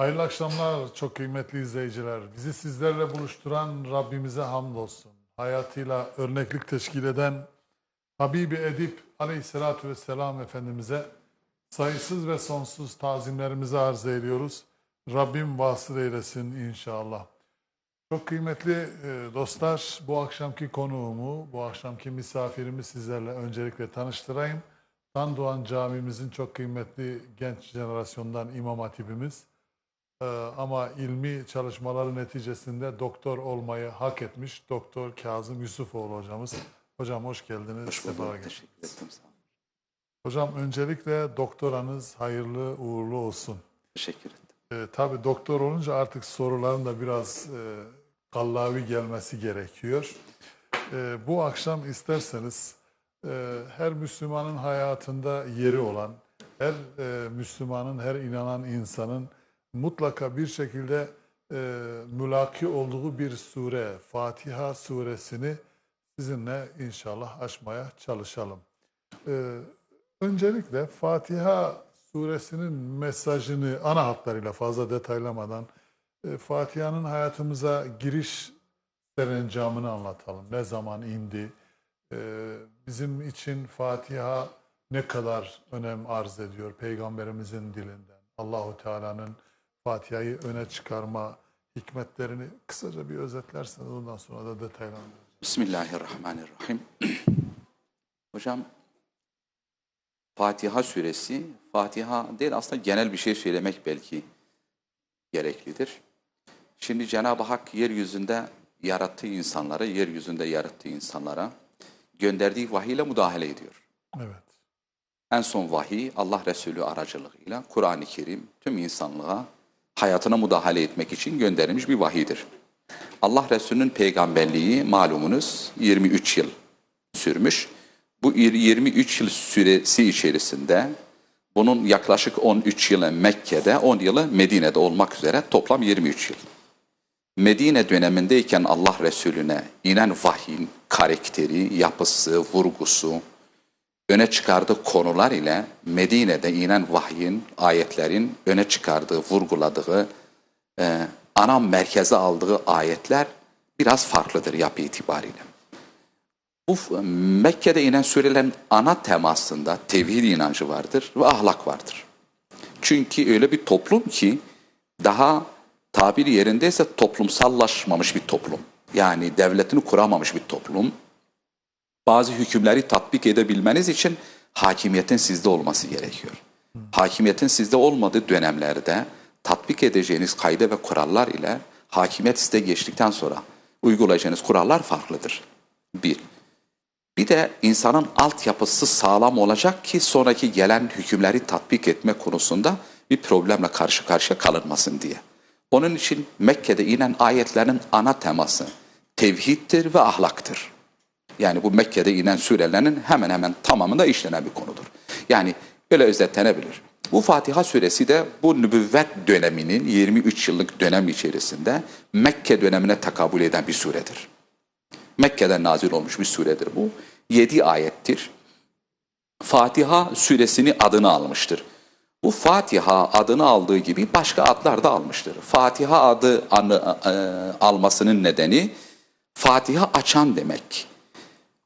Hayırlı akşamlar çok kıymetli izleyiciler. Bizi sizlerle buluşturan Rabbimize hamdolsun. Hayatıyla örneklik teşkil eden Habibi Edip aleyhissalatü vesselam Efendimiz'e sayısız ve sonsuz tazimlerimizi arz ediyoruz. Rabbim vasıl eylesin inşallah. Çok kıymetli e, dostlar, bu akşamki konuğumu, bu akşamki misafirimi sizlerle öncelikle tanıştırayım. Tan Doğan Camimizin çok kıymetli genç jenerasyondan İmam Hatibimiz. Ee, ama ilmi çalışmaları neticesinde doktor olmayı hak etmiş Doktor Kazım Yusufoğlu hocamız. Hocam hoş geldiniz. Hoş bulduk. Teşekkür olun. Hocam öncelikle doktoranız hayırlı uğurlu olsun. Teşekkür ettim. Ee, tabii doktor olunca artık soruların da biraz e, kallavi gelmesi gerekiyor. Ee, bu akşam isterseniz e, her Müslümanın hayatında yeri olan, her e, Müslümanın, her inanan insanın mutlaka bir şekilde e, mülaki olduğu bir sure, Fatiha suresini sizinle inşallah açmaya çalışalım. Ee, öncelikle Fatiha suresinin mesajını ana hatlarıyla fazla detaylamadan e, Fatiha'nın hayatımıza giriş serencamını anlatalım. Ne zaman indi? Ee, bizim için Fatiha ne kadar önem arz ediyor Peygamberimizin dilinden? Allahu Teala'nın Fatiha'yı öne çıkarma hikmetlerini kısaca bir özetlerseniz ondan sonra da detaylandırırız. Bismillahirrahmanirrahim. Hocam Fatiha suresi, Fatiha değil aslında genel bir şey söylemek belki gereklidir. Şimdi Cenab-ı Hak yeryüzünde yarattığı insanlara, yeryüzünde yarattığı insanlara gönderdiği vahiyle müdahale ediyor. Evet. En son vahiy Allah Resulü aracılığıyla Kur'an-ı Kerim tüm insanlığa hayatına müdahale etmek için gönderilmiş bir vahiydir. Allah Resulü'nün peygamberliği malumunuz 23 yıl sürmüş. Bu 23 yıl süresi içerisinde bunun yaklaşık 13 yılı Mekke'de, 10 yılı Medine'de olmak üzere toplam 23 yıl. Medine dönemindeyken Allah Resulüne inen vahyin karakteri, yapısı, vurgusu, öne çıkardığı konular ile Medine'de inen vahyin, ayetlerin öne çıkardığı, vurguladığı, e, ana merkeze aldığı ayetler biraz farklıdır yapı itibariyle. Bu Mekke'de inen surelerin ana temasında tevhid inancı vardır ve ahlak vardır. Çünkü öyle bir toplum ki daha tabir yerindeyse toplumsallaşmamış bir toplum. Yani devletini kuramamış bir toplum bazı hükümleri tatbik edebilmeniz için hakimiyetin sizde olması gerekiyor. Hakimiyetin sizde olmadığı dönemlerde tatbik edeceğiniz kayda ve kurallar ile hakimiyet size geçtikten sonra uygulayacağınız kurallar farklıdır. Bir. Bir de insanın altyapısı sağlam olacak ki sonraki gelen hükümleri tatbik etme konusunda bir problemle karşı karşıya kalınmasın diye. Onun için Mekke'de inen ayetlerin ana teması tevhiddir ve ahlaktır. Yani bu Mekke'de inen surelerin hemen hemen tamamında işlenen bir konudur. Yani öyle özetlenebilir. Bu Fatiha suresi de bu nübüvvet döneminin 23 yıllık dönem içerisinde Mekke dönemine takabül eden bir suredir. Mekke'den nazil olmuş bir suredir bu. 7 ayettir. Fatiha suresini adını almıştır. Bu Fatiha adını aldığı gibi başka adlar da almıştır. Fatiha adı anı, e, almasının nedeni Fatiha açan demek.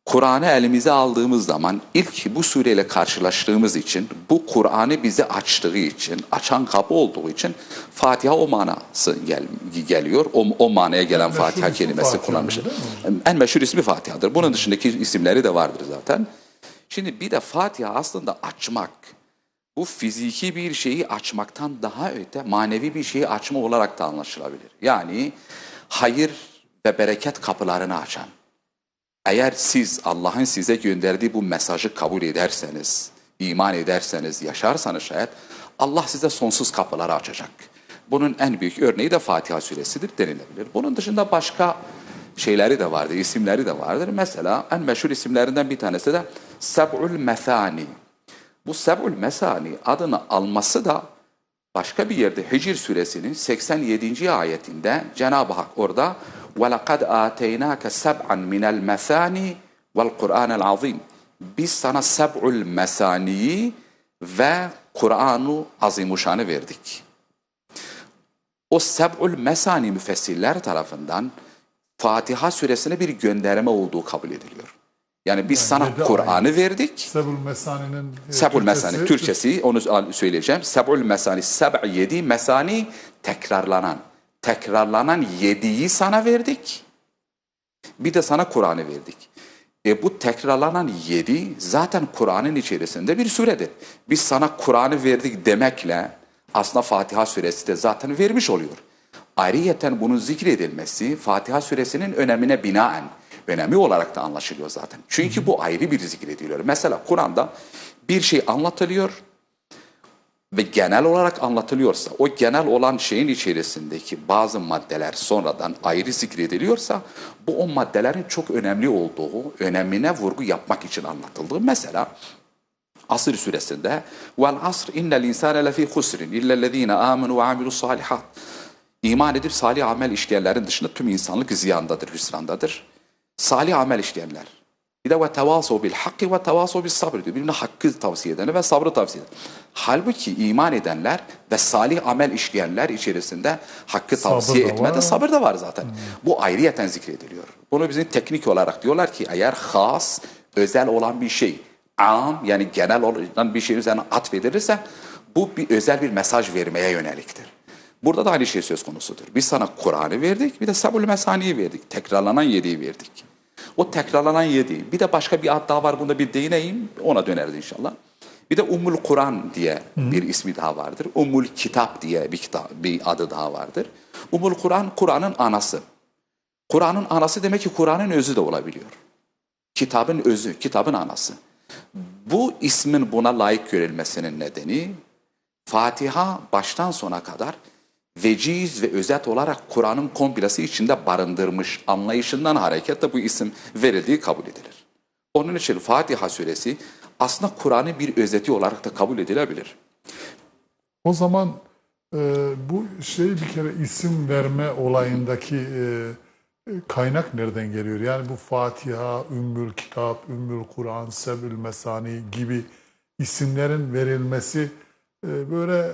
Kur'an'ı elimize aldığımız zaman ilk bu sureyle karşılaştığımız için, bu Kur'an'ı bize açtığı için, açan kapı olduğu için Fatiha o manası gel, geliyor. O, o manaya gelen meşhur Fatiha kelimesi Fatiha kullanmıştır. değil En meşhur ismi Fatiha'dır. Bunun dışındaki isimleri de vardır zaten. Şimdi bir de Fatiha aslında açmak. Bu fiziki bir şeyi açmaktan daha öte manevi bir şeyi açma olarak da anlaşılabilir. Yani hayır ve bereket kapılarını açan. Eğer siz Allah'ın size gönderdiği bu mesajı kabul ederseniz, iman ederseniz, yaşarsanız şayet Allah size sonsuz kapıları açacak. Bunun en büyük örneği de Fatiha suresidir denilebilir. Bunun dışında başka şeyleri de vardır, isimleri de vardır. Mesela en meşhur isimlerinden bir tanesi de Seb'ül Mesani. Bu Seb'ül Mesani adını alması da başka bir yerde Hicr suresinin 87. ayetinde Cenab-ı Hak orada وَلَقَدْ آتَيْنَاكَ سَبْعًا مِنَ الْمَثَانِ وَالْقُرْآنَ الْعَظِيمِ Biz sana Seb'ül Mesani'yi ve Kur'an-ı Azimuşan'ı verdik. O seb'ül mesani müfessirler tarafından Fatiha suresine bir gönderme olduğu kabul ediliyor. Yani biz sana yedi Kur'an'ı verdik. Sebül Mesani'nin e, Seb'ül mesani Türkçesi- Türkçesi onu söyleyeceğim. Seb'ül mesani seb' yedi mesani tekrarlanan. Tekrarlanan yediyi sana verdik. Bir de sana Kur'an'ı verdik. E bu tekrarlanan yedi zaten Kur'an'ın içerisinde bir süredir. Biz sana Kur'an'ı verdik demekle aslında Fatiha suresi de zaten vermiş oluyor. Ayrıyeten bunun zikredilmesi Fatiha suresinin önemine binaen önemi olarak da anlaşılıyor zaten. Çünkü bu ayrı bir zikrediliyor. Mesela Kur'an'da bir şey anlatılıyor ve genel olarak anlatılıyorsa, o genel olan şeyin içerisindeki bazı maddeler sonradan ayrı zikrediliyorsa, bu o maddelerin çok önemli olduğu, önemine vurgu yapmak için anlatıldığı. Mesela Asr suresinde vel asr innel insane lefî husrin illellezîne âmenû ve amilus salihat. İman edip salih amel işleyenlerin dışında tüm insanlık ziyandadır, hüsrandadır. Salih amel işleyenler. Bir de ve tevasav bil hakki ve tevasav bil sabr diyor. Birbirine hakkı tavsiye edenler ve sabrı tavsiye eden. Halbuki iman edenler ve salih amel işleyenler içerisinde hakkı Sabır tavsiye etmede var. sabır da var zaten. Bu ayrıyeten zikrediliyor. Bunu bizim teknik olarak diyorlar ki eğer has, özel olan bir şey, am yani genel olan bir şey üzerine atfedilirse bu bir özel bir mesaj vermeye yöneliktir. Burada da aynı şey söz konusudur. Biz sana Kur'an'ı verdik, bir de Sabul Mesani'yi verdik. Tekrarlanan yediği verdik. O tekrarlanan yedi. Bir de başka bir ad daha var. Bunda bir değineyim. Ona döneriz inşallah. Bir de Ummul Kur'an diye bir ismi daha vardır. Ummul Kitap diye bir, kitap, bir adı daha vardır. Ummul Kur'an, Kur'an'ın anası. Kur'an'ın anası demek ki Kur'an'ın özü de olabiliyor. Kitabın özü, kitabın anası. Bu ismin buna layık görülmesinin nedeni Fatiha baştan sona kadar veciz ve özet olarak Kur'an'ın komplesi içinde barındırmış anlayışından hareketle bu isim verildiği kabul edilir. Onun için Fatiha suresi aslında Kur'an'ın bir özeti olarak da kabul edilebilir. O zaman e, bu şey bir kere isim verme olayındaki e, kaynak nereden geliyor? Yani bu Fatiha, Ümmül Kitap, Ümmül Kur'an, Sebül Mesani gibi isimlerin verilmesi e, böyle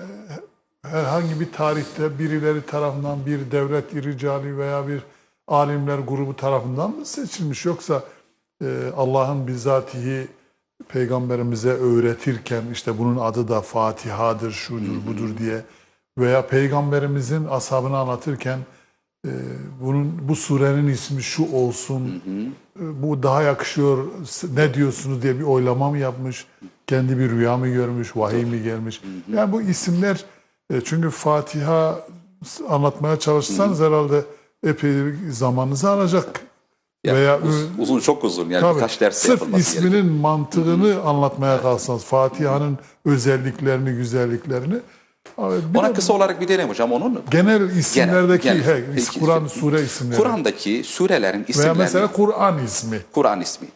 herhangi bir tarihte birileri tarafından bir devlet iricali veya bir alimler grubu tarafından mı seçilmiş? Yoksa e, Allah'ın bizatihi peygamberimize öğretirken işte bunun adı da Fatiha'dır, şudur, budur diye veya peygamberimizin ashabını anlatırken e, bunun bu surenin ismi şu olsun, e, bu daha yakışıyor, ne diyorsunuz diye bir oylama mı yapmış, kendi bir rüya mı görmüş, vahiy mi gelmiş? Yani bu isimler e, çünkü Fatiha anlatmaya çalışsanız herhalde epey zamanınızı alacak. Yani veya uz- uzun çok uzun yani Tabii. birkaç ders Sırf isminin gerekiyor. mantığını anlatmaya kalksanız, Fatiha'nın özelliklerini, güzelliklerini. Bir Ona de kısa olarak bir deneyim hocam onun. genel isimlerdeki genel- he, peki, Kur'an sure isimleri. Kur'an'daki surelerin veya isimlerini mesela Kur'an ismi. Kur'an ismi.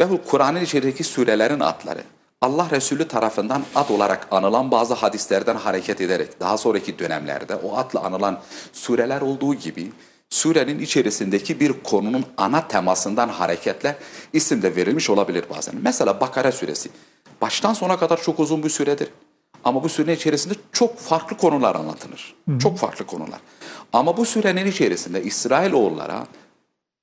Ve bu Kur'an'ın içerideki surelerin adları. Allah Resulü tarafından ad olarak anılan bazı hadislerden hareket ederek daha sonraki dönemlerde o adla anılan sureler olduğu gibi surenin içerisindeki bir konunun ana temasından hareketle isim de verilmiş olabilir bazen. Mesela Bakara suresi baştan sona kadar çok uzun bir süredir. Ama bu sürenin içerisinde çok farklı konular anlatılır. Çok farklı konular. Ama bu sürenin içerisinde İsrailoğullara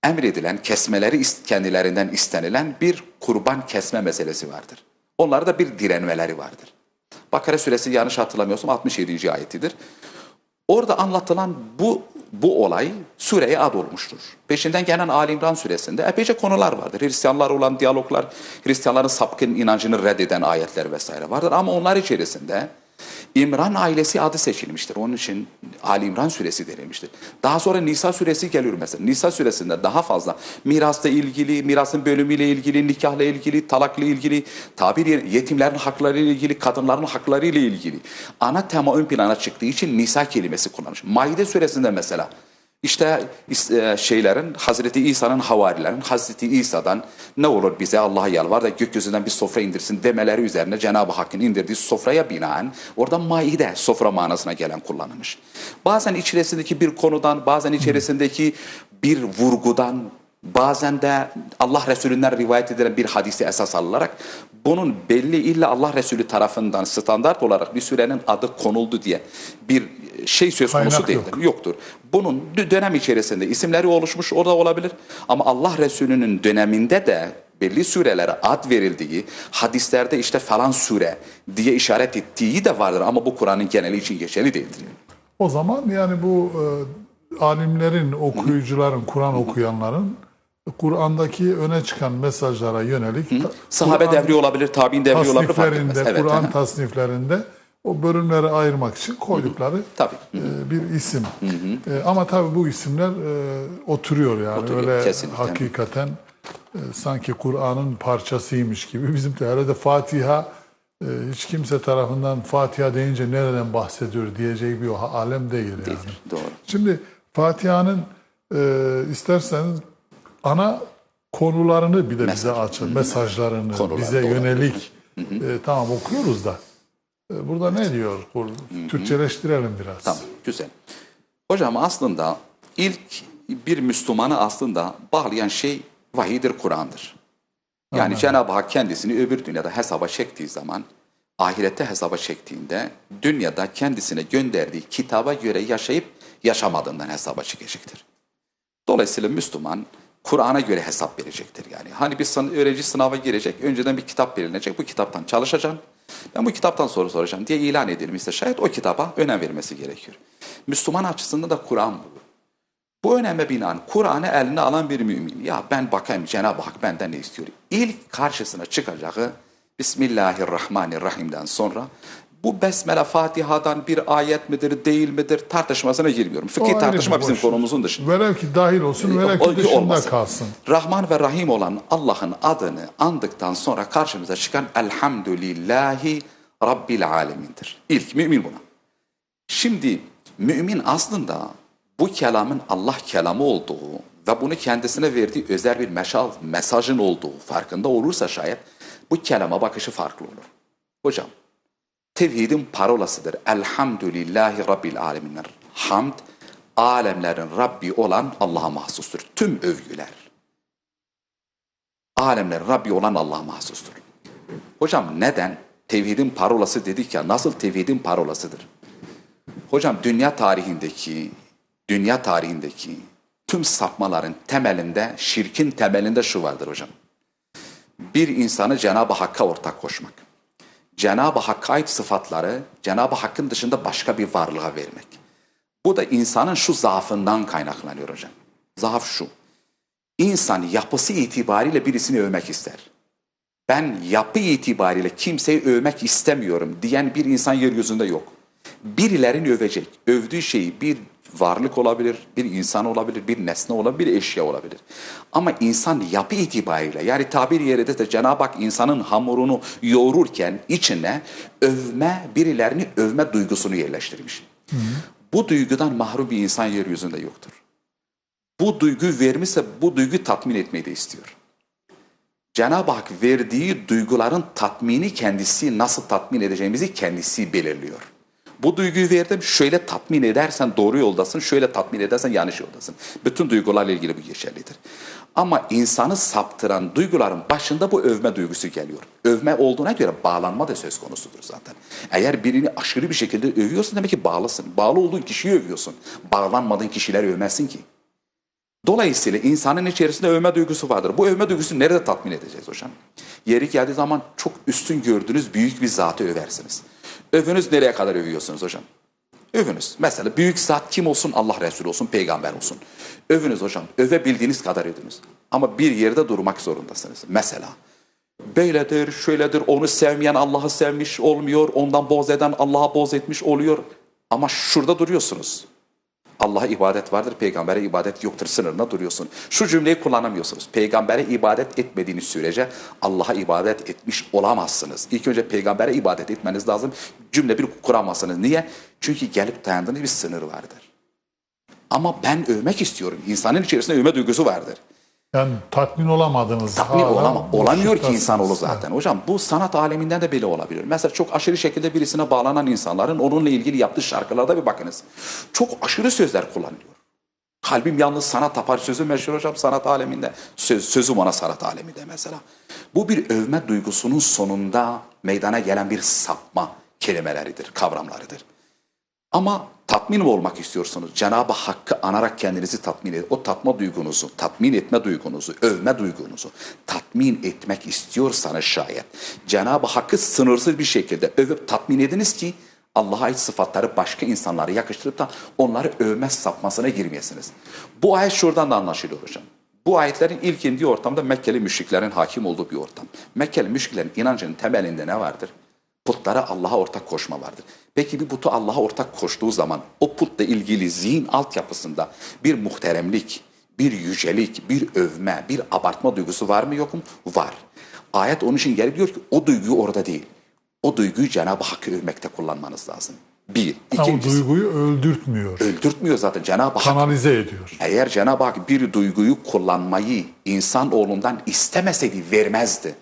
emredilen, kesmeleri kendilerinden istenilen bir kurban kesme meselesi vardır. Onlarda bir direnmeleri vardır. Bakara suresi yanlış hatırlamıyorsam 67. ayetidir. Orada anlatılan bu bu olay sureye ad olmuştur. Peşinden gelen Ali İmran suresinde epeyce konular vardır. Hristiyanlar olan diyaloglar, Hristiyanların sapkın inancını reddeden ayetler vesaire vardır. Ama onlar içerisinde İmran ailesi adı seçilmiştir. Onun için Ali İmran suresi denilmiştir. Daha sonra Nisa suresi geliyor mesela. Nisa suresinde daha fazla mirasla ilgili, mirasın bölümüyle ilgili, nikahla ilgili, talakla ilgili, tabir yetimlerin hakları ile ilgili, kadınların hakları ile ilgili. Ana tema ön plana çıktığı için Nisa kelimesi kullanılmış. Maide suresinde mesela işte e, şeylerin Hazreti İsa'nın havarilerin Hazreti İsa'dan ne olur bize Allah'a yalvar da gökyüzünden bir sofra indirsin demeleri üzerine Cenab-ı Hakk'ın indirdiği sofraya binaen orada maide sofra manasına gelen kullanılmış. Bazen içerisindeki bir konudan bazen içerisindeki bir vurgudan bazen de Allah Resulü'nden rivayet edilen bir hadisi esas alınarak bunun belli illa Allah Resulü tarafından standart olarak bir sürenin adı konuldu diye bir şey söz konusu Kaynak değildir. yok. Yoktur. Bunun dö- dönem içerisinde isimleri oluşmuş o da olabilir. Ama Allah Resulü'nün döneminde de belli surelere ad verildiği, hadislerde işte falan sure diye işaret ettiği de vardır. Ama bu Kur'an'ın geneli için geçerli değildir. O zaman yani bu e, alimlerin, okuyucuların, Kur'an okuyanların Kur'an'daki öne çıkan mesajlara yönelik ta- Sahabe Kur'an devri olabilir, tabi'in devri olabilir. tasniflerinde, Evet, Kur'an tasniflerinde o bölümleri ayırmak için koydukları Tabii. e, bir isim. E, ama tabii bu isimler e, oturuyor yani Oturuyor, öyle kesinlikle. hakikaten e, sanki Kur'an'ın parçasıymış gibi. Bizim de herhalde Fatiha e, hiç kimse tarafından Fatiha deyince nereden bahsediyor diyeceği bir alem değil yani. Doğru. Şimdi Fatiha'nın e, isterseniz ana konularını bir de bize açın. Mesajlarını, Konular, bize doğru. yönelik. E, tamam okuyoruz da. E, burada ne diyor? Kur- Türkçeleştirelim biraz. Tamam, güzel. Hocam aslında ilk bir Müslümanı aslında bağlayan şey vahidir, Kur'an'dır. Yani Cenab-ı Hak kendisini öbür dünyada hesaba çektiği zaman, ahirette hesaba çektiğinde, dünyada kendisine gönderdiği kitaba göre yaşayıp yaşamadığından hesaba çekecektir. Dolayısıyla Müslüman Kur'an'a göre hesap verecektir yani. Hani bir sın- öğrenci sınava girecek, önceden bir kitap verilecek, bu kitaptan çalışacaksın. Ben bu kitaptan soru soracağım diye ilan edilmişse şayet o kitaba önem vermesi gerekiyor. Müslüman açısından da Kur'an bu. Bu öneme binaen Kur'an'ı eline alan bir mümin, ya ben bakayım Cenab-ı Hak benden ne istiyor? İlk karşısına çıkacağı Bismillahirrahmanirrahim'den sonra bu Besmele Fatiha'dan bir ayet midir değil midir tartışmasına girmiyorum. Fıkhi tartışma bizim boş. konumuzun dışında. Velev ki dahil olsun, velev ki dışında olmasın. kalsın. Rahman ve Rahim olan Allah'ın adını andıktan sonra karşımıza çıkan Elhamdülillahi Rabbil Alemin'dir. İlk mümin buna. Şimdi mümin aslında bu kelamın Allah kelamı olduğu ve bunu kendisine verdiği özel bir meşal, mesajın olduğu farkında olursa şayet bu kelama bakışı farklı olur. Hocam, tevhidin parolasıdır. Elhamdülillahi Rabbil Aleminler. Hamd, alemlerin Rabbi olan Allah'a mahsustur. Tüm övgüler. Alemlerin Rabbi olan Allah'a mahsustur. Hocam neden? Tevhidin parolası dedik ya, nasıl tevhidin parolasıdır? Hocam dünya tarihindeki, dünya tarihindeki tüm sapmaların temelinde, şirkin temelinde şu vardır hocam. Bir insanı Cenab-ı Hakk'a ortak koşmak. Cenab-ı Hakk'a ait sıfatları Cenab-ı Hakk'ın dışında başka bir varlığa vermek. Bu da insanın şu zaafından kaynaklanıyor hocam. Zaaf şu. İnsan yapısı itibariyle birisini övmek ister. Ben yapı itibariyle kimseyi övmek istemiyorum diyen bir insan yeryüzünde yok. Birilerini övecek. Övdüğü şeyi bir varlık olabilir, bir insan olabilir, bir nesne olabilir, bir eşya olabilir. Ama insan yapı itibariyle yani tabir yerinde de Cenab-ı Hak insanın hamurunu yoğururken içine övme, birilerini övme duygusunu yerleştirmiş. Bu duygudan mahrum bir insan yeryüzünde yoktur. Bu duyguyu vermişse bu duyguyu tatmin etmeyi de istiyor. Cenab-ı Hak verdiği duyguların tatmini kendisi nasıl tatmin edeceğimizi kendisi belirliyor. Bu duyguyu verdim şöyle tatmin edersen doğru yoldasın, şöyle tatmin edersen yanlış yoldasın. Bütün duygularla ilgili bu geçerlidir. Ama insanı saptıran duyguların başında bu övme duygusu geliyor. Övme olduğuna göre bağlanma da söz konusudur zaten. Eğer birini aşırı bir şekilde övüyorsun demek ki bağlısın. Bağlı olduğun kişiyi övüyorsun. Bağlanmadığın kişileri övmezsin ki. Dolayısıyla insanın içerisinde övme duygusu vardır. Bu övme duygusunu nerede tatmin edeceğiz hocam? Yeri geldiği zaman çok üstün gördüğünüz büyük bir zatı översiniz. Övünüz nereye kadar övüyorsunuz hocam? Övünüz. Mesela büyük zat kim olsun? Allah Resulü olsun, peygamber olsun. Övünüz hocam. Övebildiğiniz kadar övünüz. Ama bir yerde durmak zorundasınız. Mesela böyledir, şöyledir, onu sevmeyen Allah'ı sevmiş olmuyor, ondan boz eden Allah'a boz etmiş oluyor. Ama şurada duruyorsunuz. Allah'a ibadet vardır, peygambere ibadet yoktur sınırına duruyorsun. Şu cümleyi kullanamıyorsunuz. Peygambere ibadet etmediğiniz sürece Allah'a ibadet etmiş olamazsınız. İlk önce peygambere ibadet etmeniz lazım. Cümle bir kuramazsınız. Niye? Çünkü gelip dayandığınız bir sınır vardır. Ama ben övmek istiyorum. İnsanın içerisinde övme duygusu vardır. Yani tatmin olamadınız. Tatmin hala olama, olamıyor ki insanoğlu zaten. Hocam bu sanat aleminden de böyle olabilir. Mesela çok aşırı şekilde birisine bağlanan insanların onunla ilgili yaptığı şarkılarda bir bakınız. Çok aşırı sözler kullanılıyor. kalbim yalnız sana tapar. Sözü meşhur hocam sanat aleminde. Söz, sözüm ona sanat aleminde mesela. Bu bir övme duygusunun sonunda meydana gelen bir sapma kelimeleridir, kavramlarıdır. Ama tatmin mi olmak istiyorsunuz? Cenab-ı Hakk'ı anarak kendinizi tatmin edin. O tatma duygunuzu, tatmin etme duygunuzu, övme duygunuzu tatmin etmek istiyorsanız şayet Cenab-ı Hakk'ı sınırsız bir şekilde övüp tatmin ediniz ki Allah'a ait sıfatları başka insanlara yakıştırıp da onları övme sapmasına girmeyesiniz. Bu ayet şuradan da anlaşılıyor hocam. Bu ayetlerin ilk indiği ortamda Mekkeli müşriklerin hakim olduğu bir ortam. Mekkeli müşriklerin inancının temelinde ne vardır? Putlara Allah'a ortak koşma vardır. Peki bir putu Allah'a ortak koştuğu zaman o putla ilgili zihin altyapısında bir muhteremlik, bir yücelik, bir övme, bir abartma duygusu var mı yok mu? Var. Ayet onun için gelip diyor ki o duyguyu orada değil. O duyguyu Cenab-ı Hakk'ı övmekte kullanmanız lazım. Bir. Ha, o İkincisi, duyguyu öldürtmüyor. öldürtmüyor zaten Cenab-ı Hak. Kanalize ediyor. Eğer Cenab-ı Hak bir duyguyu kullanmayı insan oğlundan istemeseydi vermezdi.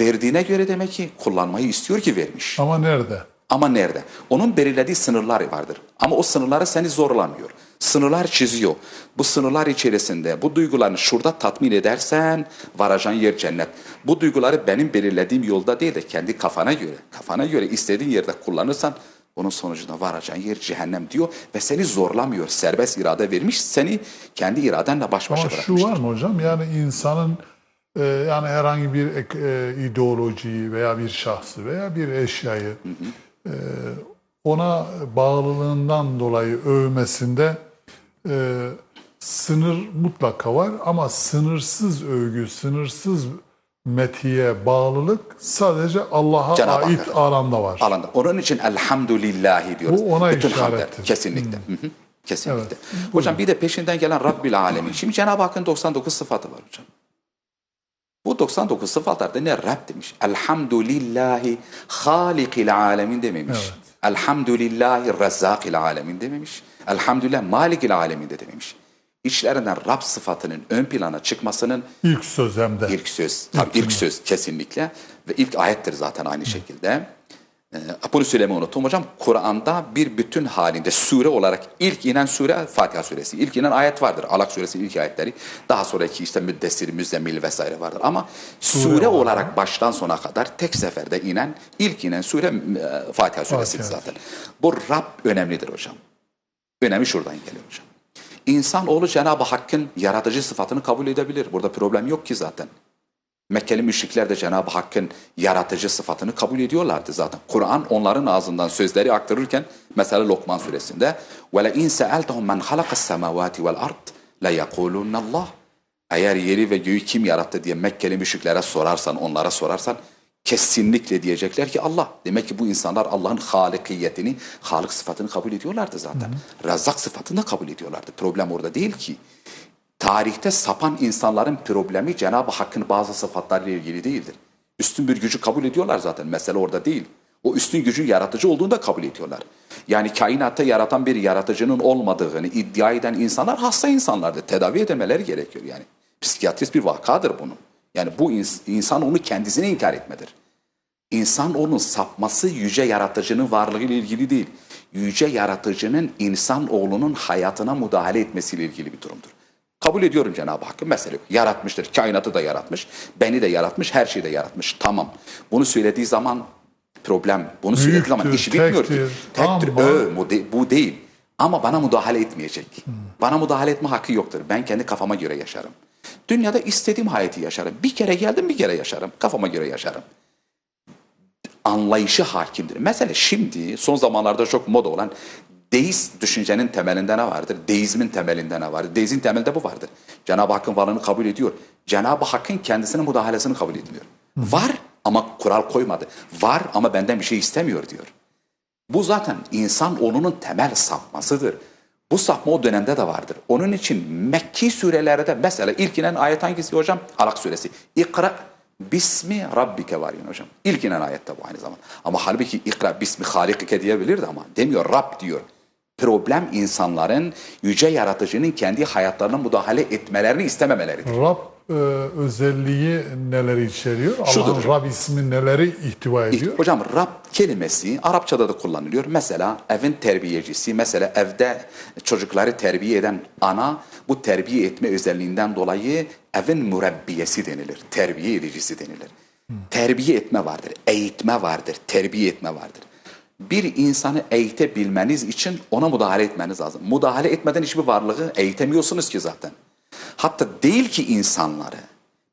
Verdiğine göre demek ki kullanmayı istiyor ki vermiş. Ama nerede? Ama nerede? Onun belirlediği sınırlar vardır. Ama o sınırları seni zorlamıyor. Sınırlar çiziyor. Bu sınırlar içerisinde bu duygularını şurada tatmin edersen varacağın yer cennet. Bu duyguları benim belirlediğim yolda değil de kendi kafana göre, kafana göre istediğin yerde kullanırsan onun sonucunda varacağın yer cehennem diyor ve seni zorlamıyor. Serbest irade vermiş, seni kendi iradenle baş başa Ama şu bırakmıştır. var mı hocam? Yani insanın e, yani herhangi bir e, ideolojiyi veya bir şahsı veya bir eşyayı e, ona bağlılığından dolayı övmesinde e, sınır mutlaka var ama sınırsız övgü, sınırsız metiye bağlılık sadece Allah'a ait Hakk'a. alanda var. alanda. Onun için elhamdülillahi diyoruz. Bu ona Bütün işarettir. hamdler. Kesinlikle. Hı hı. Kesinlikle. Evet. Hocam bir de peşinden gelen Rabbil Alemin. Şimdi Cenab-ı Hakk'ın 99 sıfatı var hocam. Bu 99 sıfatlarda ne Rab demiş? Elhamdülillahi halikil alemin dememiş. Evet. Elhamdülillahi rezzakil alemin dememiş. Elhamdülillah malikil alemin de dememiş. İçlerinden Rab sıfatının ön plana çıkmasının İlk söz hem de. İlk söz, tabii ilk söz kesinlikle ve ilk ayettir zaten aynı şekilde. Bunu söylemeyi unuttum hocam. Kur'an'da bir bütün halinde sure olarak ilk inen sure Fatiha suresi. İlk inen ayet vardır. Alak suresi ilk ayetleri. Daha sonraki işte Müddessir, Müzzemmil vesaire vardır. Ama sure, var. olarak baştan sona kadar tek seferde inen ilk inen sure e, Fatiha suresidir Fatiha. zaten. Bu Rab önemlidir hocam. Önemi şuradan geliyor hocam. İnsanoğlu Cenab-ı Hakk'ın yaratıcı sıfatını kabul edebilir. Burada problem yok ki zaten. Mekkeli müşrikler de Cenab-ı Hakk'ın yaratıcı sıfatını kabul ediyorlardı zaten. Kur'an onların ağzından sözleri aktarırken mesela Lokman suresinde وَلَاِنْ سَأَلْتَهُمْ مَنْ خَلَقَ السَّمَوَاتِ وَالْأَرْضِ لَيَقُولُنَّ اللّٰهِ Eğer yeri ve göğü kim yarattı diye Mekkeli müşriklere sorarsan, onlara sorarsan kesinlikle diyecekler ki Allah. Demek ki bu insanlar Allah'ın halikiyetini, halik sıfatını kabul ediyorlardı zaten. Razzak sıfatını da kabul ediyorlardı. Problem orada değil ki. Tarihte sapan insanların problemi Cenab-ı Hakk'ın bazı sıfatlarıyla ilgili değildir. Üstün bir gücü kabul ediyorlar zaten. Mesele orada değil. O üstün gücün yaratıcı olduğunu da kabul ediyorlar. Yani kainatta yaratan bir yaratıcının olmadığını iddia eden insanlar hasta insanlardır. Tedavi edilmeleri gerekiyor yani. Psikiyatrist bir vakadır bunun. Yani bu ins- insan onu kendisine inkar etmedir. İnsan onun sapması yüce yaratıcının varlığıyla ilgili değil. Yüce yaratıcının insan oğlunun hayatına müdahale etmesiyle ilgili bir durumdur. Kabul ediyorum Cenab-ı Hakk'ı. Mesele yok. Yaratmıştır. Kainatı da yaratmış. Beni de yaratmış. Her şeyi de yaratmış. Tamam. Bunu söylediği zaman problem. Bunu söylediği zaman Büyüktür, işi bitmiyor ki. tektir. Tektir. Ama- Ö, bu, de- bu değil. Ama bana müdahale etmeyecek. Bana müdahale etme hakkı yoktur. Ben kendi kafama göre yaşarım. Dünyada istediğim hayatı yaşarım. Bir kere geldim bir kere yaşarım. Kafama göre yaşarım anlayışı hakimdir. Mesela şimdi son zamanlarda çok moda olan deist düşüncenin temelinde ne vardır? Deizmin temelinde ne vardır? Deizmin temelinde bu vardır. Cenab-ı Hakk'ın varlığını kabul ediyor. Cenab-ı Hakk'ın kendisine müdahalesini kabul etmiyor. Var ama kural koymadı. Var ama benden bir şey istemiyor diyor. Bu zaten insan onunun temel sapmasıdır. Bu sapma o dönemde de vardır. Onun için Mekki surelerde mesela ilk inen ayet hangisi hocam? Alak suresi. İkra bismi rabbike var yani hocam. İlk inen ayette bu aynı zamanda. Ama halbuki ikra bismi halikike diyebilirdi ama demiyor Rab diyor. Problem insanların yüce yaratıcının kendi hayatlarına müdahale etmelerini istememeleridir. Rab e, özelliği neleri içeriyor? Allah'ın Rab ismi neleri ihtiva ediyor? Hocam Rab kelimesi Arapçada da kullanılıyor. Mesela evin terbiyecisi, mesela evde çocukları terbiye eden ana bu terbiye etme özelliğinden dolayı evin mürebbiyesi denilir. Terbiye edicisi denilir. Terbiye etme vardır, eğitme vardır, terbiye etme vardır. Bir insanı eğitebilmeniz için ona müdahale etmeniz lazım. Müdahale etmeden hiçbir varlığı eğitemiyorsunuz ki zaten. Hatta değil ki insanları,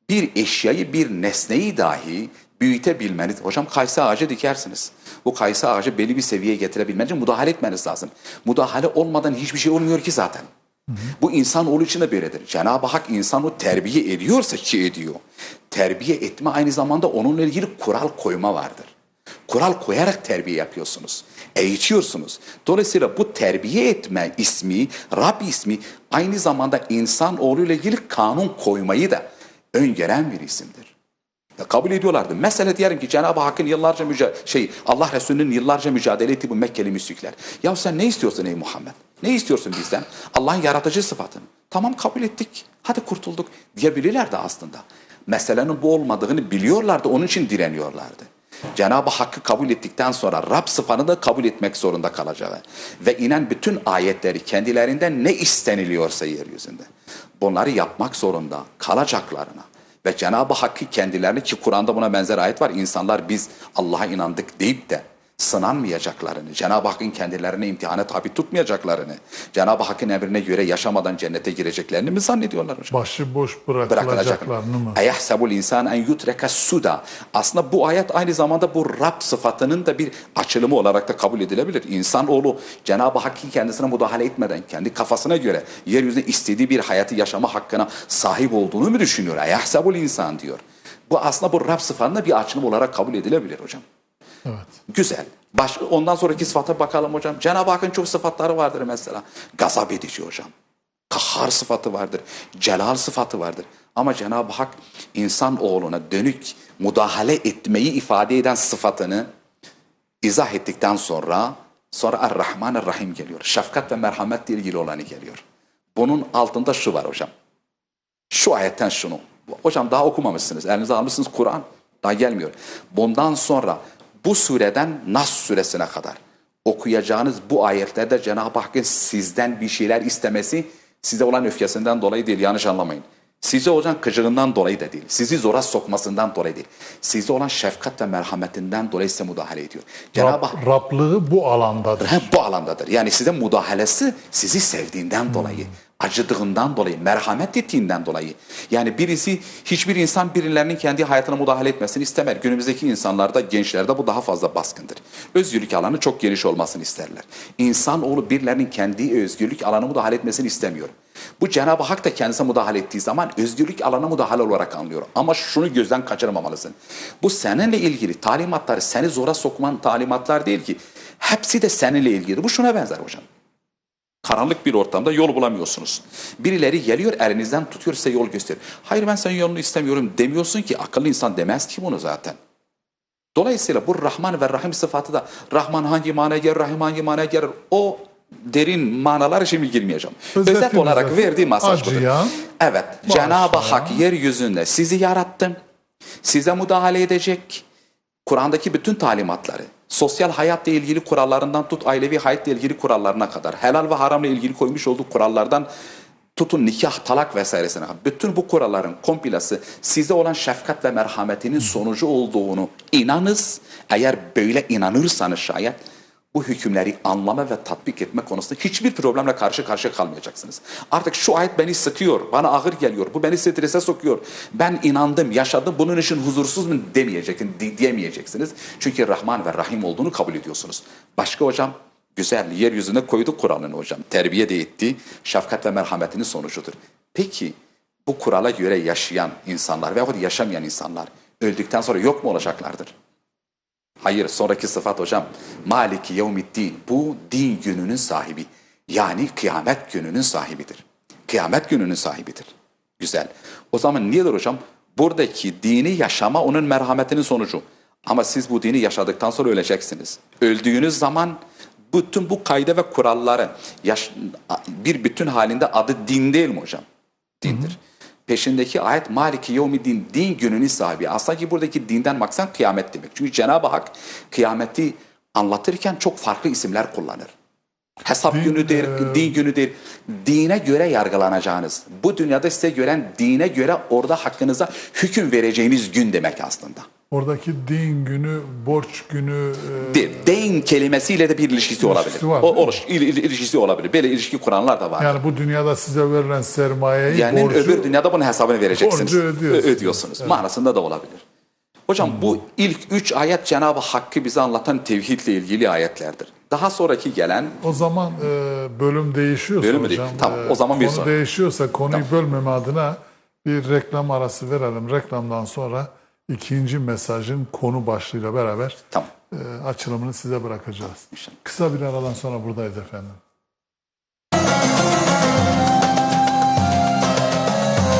bir eşyayı, bir nesneyi dahi büyütebilmeniz. Hocam kayısı ağacı dikersiniz. Bu kayısı ağacı belli bir seviyeye getirebilmeniz için müdahale etmeniz lazım. Müdahale olmadan hiçbir şey olmuyor ki zaten. Bu insanoğlu için de böyledir. Cenab-ı Hak insanı terbiye ediyorsa ki ediyor. Terbiye etme aynı zamanda onunla ilgili kural koyma vardır. Kural koyarak terbiye yapıyorsunuz. Eğitiyorsunuz. Dolayısıyla bu terbiye etme ismi, Rab ismi aynı zamanda insan ile ilgili kanun koymayı da öngören bir isimdir. Ya kabul ediyorlardı. Mesela diyelim ki Cenab-ı Hakk'ın yıllarca şey Allah Resulü'nün yıllarca mücadele ettiği bu Mekkeli müşrikler. Ya sen ne istiyorsun ey Muhammed? Ne istiyorsun bizden? Allah'ın yaratıcı sıfatını. Tamam kabul ettik. Hadi kurtulduk diyebilirlerdi aslında. Meselenin bu olmadığını biliyorlardı. Onun için direniyorlardı. Cenab-ı Hakk'ı kabul ettikten sonra Rab sıfatını da kabul etmek zorunda kalacağı ve inen bütün ayetleri kendilerinden ne isteniliyorsa yeryüzünde bunları yapmak zorunda kalacaklarına ve Cenab-ı Hakk'ı kendilerini ki Kur'an'da buna benzer ayet var. İnsanlar biz Allah'a inandık deyip de sınanmayacaklarını, Cenab-ı Hakk'ın kendilerine imtihana tabi tutmayacaklarını, Cenab-ı Hakk'ın emrine göre yaşamadan cennete gireceklerini mi zannediyorlar hocam? Başıboş bırakılacaklarını mı? Eyahsebul insan en yutreke suda. Aslında bu ayet aynı zamanda bu Rab sıfatının da bir açılımı olarak da kabul edilebilir. İnsanoğlu Cenab-ı Hakk'ın kendisine müdahale etmeden kendi kafasına göre yeryüzünde istediği bir hayatı yaşama hakkına sahip olduğunu mu düşünüyor? Eyahsebul insan diyor. Bu aslında bu Rab sıfatında bir açılım olarak kabul edilebilir hocam. Evet. Güzel. Baş, ondan sonraki sıfata bakalım hocam. Cenab-ı Hakk'ın çok sıfatları vardır mesela. Gazap edici hocam. Kahhar sıfatı vardır. Celal sıfatı vardır. Ama Cenab-ı Hak insan oğluna dönük müdahale etmeyi ifade eden sıfatını izah ettikten sonra sonra Er-Rahman Er-Rahim geliyor. Şefkat ve merhametle ilgili olanı geliyor. Bunun altında şu var hocam. Şu ayetten şunu. Hocam daha okumamışsınız. Elinize almışsınız Kur'an. Daha gelmiyor. Bundan sonra bu sureden Nas suresine kadar okuyacağınız bu ayetlerde Cenab-ı Hakk'ın sizden bir şeyler istemesi size olan öfkesinden dolayı değil. Yanlış anlamayın. Size olan kıcığından dolayı da değil. Sizi zora sokmasından dolayı değil. Size olan şefkat ve merhametinden dolayı size müdahale ediyor. Cenab-ı Hak Rab, Rablığı bu alandadır. bu alandadır. Yani size müdahalesi sizi sevdiğinden dolayı, acıdığından dolayı, merhamet ettiğinden dolayı. Yani birisi, hiçbir insan birilerinin kendi hayatına müdahale etmesini istemez. Günümüzdeki insanlarda, gençlerde bu daha fazla baskındır. Özgürlük alanı çok geniş olmasını isterler. İnsanoğlu birilerinin kendi özgürlük alanı müdahale etmesini istemiyor. Bu Cenab-ı Hak da kendisine müdahale ettiği zaman özgürlük alanı müdahale olarak anlıyor. Ama şunu gözden kaçırmamalısın. Bu seninle ilgili talimatları seni zora sokman talimatlar değil ki. Hepsi de seninle ilgili. Bu şuna benzer hocam. Karanlık bir ortamda yol bulamıyorsunuz. Birileri geliyor elinizden tutuyor size yol gösteriyor. Hayır ben senin yolunu istemiyorum demiyorsun ki akıllı insan demez ki bunu zaten. Dolayısıyla bu Rahman ve Rahim sıfatı da Rahman hangi manaya gelir, Rahim hangi manaya gelir o derin manalara şimdi girmeyeceğim. Özet Özetimiz olarak efendim, verdiği mesaj budur. Evet. Cenab-ı Hak yeryüzünde sizi yarattım. Size müdahale edecek. Kur'an'daki bütün talimatları, sosyal hayatla ilgili kurallarından tut ailevi hayatla ilgili kurallarına kadar, helal ve haramla ilgili koymuş olduğu kurallardan tutun nikah, talak vesairesine kadar. Bütün bu kuralların kompilası size olan şefkat ve merhametinin sonucu olduğunu inanız. Eğer böyle inanırsanız şayet bu hükümleri anlama ve tatbik etme konusunda hiçbir problemle karşı karşıya kalmayacaksınız. Artık şu ayet beni sıkıyor, bana ağır geliyor, bu beni strese sokuyor. Ben inandım, yaşadım, bunun için huzursuz mu demeyeceksiniz, di- diyemeyeceksiniz. Çünkü Rahman ve Rahim olduğunu kabul ediyorsunuz. Başka hocam, güzel, yeryüzüne koydu Kur'an'ın hocam. Terbiye de etti, şefkat ve merhametinin sonucudur. Peki bu kurala göre yaşayan insanlar veyahut yaşamayan insanlar öldükten sonra yok mu olacaklardır? Hayır sonraki sıfat hocam. Maliki yevmiddin. Bu din gününün sahibi. Yani kıyamet gününün sahibidir. Kıyamet gününün sahibidir. Güzel. O zaman niyedir hocam? Buradaki dini yaşama onun merhametinin sonucu. Ama siz bu dini yaşadıktan sonra öleceksiniz. Öldüğünüz zaman bütün bu kayda ve kuralları bir bütün halinde adı din değil mi hocam? Dindir. Peşindeki ayet Maliki Yevmiddin din gününün sahibi. Aslında ki buradaki dinden maksat kıyamet demek. Çünkü Cenab-ı Hak kıyameti anlatırken çok farklı isimler kullanır. Hesap Din, günüdür, e, din günüdür. Dine göre yargılanacağınız, bu dünyada size gören dine göre orada hakkınıza hüküm vereceğiniz gün demek aslında. Oradaki din günü, borç günü, e, De, deyin kelimesiyle de bir ilişkisi olabilir. var, o, oluş, il- il- ilişkisi olabilir. Böyle ilişki kuranlar da var. yani bu dünyada size verilen sermayeyi, Yani borcu, öbür dünyada bunun hesabını vereceksiniz. Borcu ödüyorsunuz. Ödüyorsunuz. Manasında da olabilir. Hocam bu ilk üç ayet Cenab-ı Hakk'ı bize anlatan tevhidle ilgili ayetlerdir. Daha sonraki gelen O zaman e, bölüm değişiyorsa Bölüm hocam, değil? Tamam, e, o zaman bir konu değişiyorsa konuyu bölmeme adına bir reklam arası verelim. Reklamdan sonra ikinci mesajın konu başlığıyla beraber tamam. e, açılımını size bırakacağız. Kısa bir aradan sonra buradayız efendim.